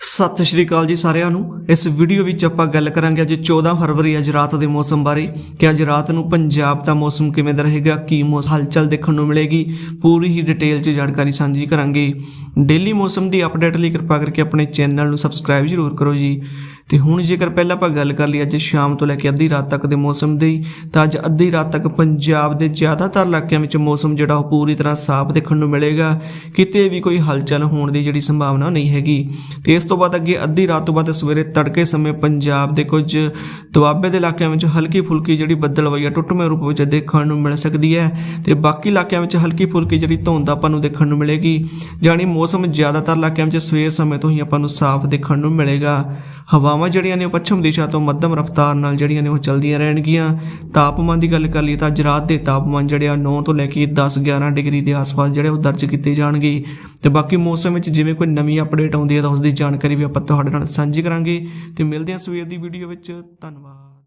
ਸਤਿ ਸ਼੍ਰੀ ਅਕਾਲ ਜੀ ਸਾਰਿਆਂ ਨੂੰ। ਇਸ ਵੀਡੀਓ ਵਿੱਚ ਆਪਾਂ ਗੱਲ ਕਰਾਂਗੇ ਅੱਜ 14 ਫਰਵਰੀ, ਅੱਜ ਰਾਤ ਦੇ ਮੌਸਮ ਬਾਰੇ ਕਿ ਅੱਜ ਰਾਤ ਨੂੰ ਪੰਜਾਬ ਦਾ ਮੌਸਮ ਕਿਵੇਂ ਦਾ ਰਹੇਗਾ, ਕੀ ਮੌਸਮ ਹਲਚਲ ਦੇਖਣ ਨੂੰ ਮਿਲੇਗੀ, ਪੂਰੀ ਹੀ ਡਿਟੇਲ 'ਚ ਜਾਣਕਾਰੀ ਸਾਂਝੀ ਕਰਾਂਗੇ। ਡੇਲੀ ਮੌਸਮ ਦੀ ਅਪਡੇਟ ਲਈ ਕਿਰਪਾ ਕਰਕੇ ਆਪਣੇ ਚੈਨਲ ਨੂੰ ਸਬਸਕ੍ਰਾਈਬ ਜ਼ਰੂਰ ਕਰੋ ਜੀ। ਤੇ ਹੁਣ ਜੇਕਰ ਪਹਿਲਾਂ ਆਪਾਂ ਗੱਲ ਕਰ ਲਈ ਅੱਜ ਸ਼ਾਮ ਤੋਂ ਲੈ ਕੇ ਅੱਧੀ ਰਾਤ ਤੱਕ ਦੇ ਮੌਸਮ ਦੀ, ਤਾਂ ਅੱਜ ਅੱਧੀ ਰਾਤ ਤੱਕ ਪੰਜਾਬ ਦੇ ਜ਼ਿਆਦਾਤਰ ਇਲਾਕਿਆਂ ਵਿੱਚ ਮੌਸਮ ਜਿਹੜਾ ਉਹ ਪੂਰੀ ਤਰ੍ਹਾਂ ਸਾਫ਼ ਦੇਖਣ ਨੂੰ ਮਿਲੇਗਾ। ਕਿਤੇ ਵੀ ਕੋਈ ਹਲਚਲ ਹੋਣ ਦੀ ਜਿਹੜੀ ਸੰਭਾਵਨਾ ਨਹੀਂ ਹੈਗੀ। ਤੇ ਇਸ ਤੋਂ ਬਾਅਦ ਅੱਗੇ ਅੱਧੀ ਰਾਤ ਤੋਂ ਬਾਅਦ ਸਵੇਰੇ ਤੜਕੇ ਸਮੇਂ ਪੰਜਾਬ ਦੇ ਕੁਝ ਦੁਆਬੇ ਦੇ ਇਲਾਕਿਆਂ ਵਿੱਚ ਹਲਕੀ ਫੁਲਕੀ ਜਿਹੜੀ ਬੱਦਲਵਾਈ ਆ ਟੁੱਟਵੇਂ ਰੂਪ ਵਿੱਚ ਦੇਖਣ ਨੂੰ ਮਿਲ ਸਕਦੀ ਹੈ ਤੇ ਬਾਕੀ ਇਲਾਕਿਆਂ ਵਿੱਚ ਹਲਕੀ ਫੁਲਕੀ ਜਿਹੜੀ ਧੁੰਦ ਆਪਾਂ ਨੂੰ ਦੇਖਣ ਨੂੰ ਮਿਲੇਗੀ ਜਾਣੀ ਮੌਸਮ ਜ਼ਿਆਦਾਤਰ ਇਲਾਕਿਆਂ ਵਿੱਚ ਸਵੇਰ ਸਮੇਂ ਤੋਂ ਹੀ ਆਪਾਂ ਨੂੰ ਸਾਫ਼ ਦੇਖਣ ਨੂੰ ਮਿਲੇਗਾ। ਹਵਾਵਾਂ ਜਿਹੜੀਆਂ ਨੇ ਉਹ ਪੱਛਮ ਦਿਸ਼ਾ ਤੋਂ ਮੱਧਮ ਰਫ਼ਤਾਰ ਨਾਲ ਜਿਹੜੀਆਂ ਨੇ ਉਹ ਚੱਲਦੀਆਂ ਰਹਿਣਗੀਆਂ। ਤਾਪਮਾਨ ਦੀ ਗੱਲ ਕਰ ਲਈ ਤਾਂ ਅੱਜ ਰਾਤ ਦੇ ਤਾਪਮਾਨ ਜਿਹੜੇ ਆ 9 ਤੋਂ ਲੈ ਕੇ 10 11 ਡਿਗਰੀ ਦੇ ਆਸ-ਪਾਸ ਜਿਹੜੇ ਉਹ ਦਰਜ ਕੀਤੇ ਜਾਣਗੇ। ਤੇ ਬਾਕੀ ਮੌਸਮ ਵਿੱਚ ਜਿਵੇਂ ਕੋਈ ਨਵੀਂ ਅਪਡੇਟ ਆਉਂਦੀ ਹੈ ਤਾਂ ਉਸ ਦੀ ਜਾਣਕਾਰੀ ਵੀ ਆਪਾਂ ਤੁਹਾਡੇ ਨਾਲ ਸਾਂਝੀ ਕਰਾਂਗੇ। ਤੇ ਮਿਲਦੇ ਹਾਂ ਸਵੇਰ ਦੀ ਵੀਡੀਓ ਵਿੱਚ। ਧੰਨਵਾਦ।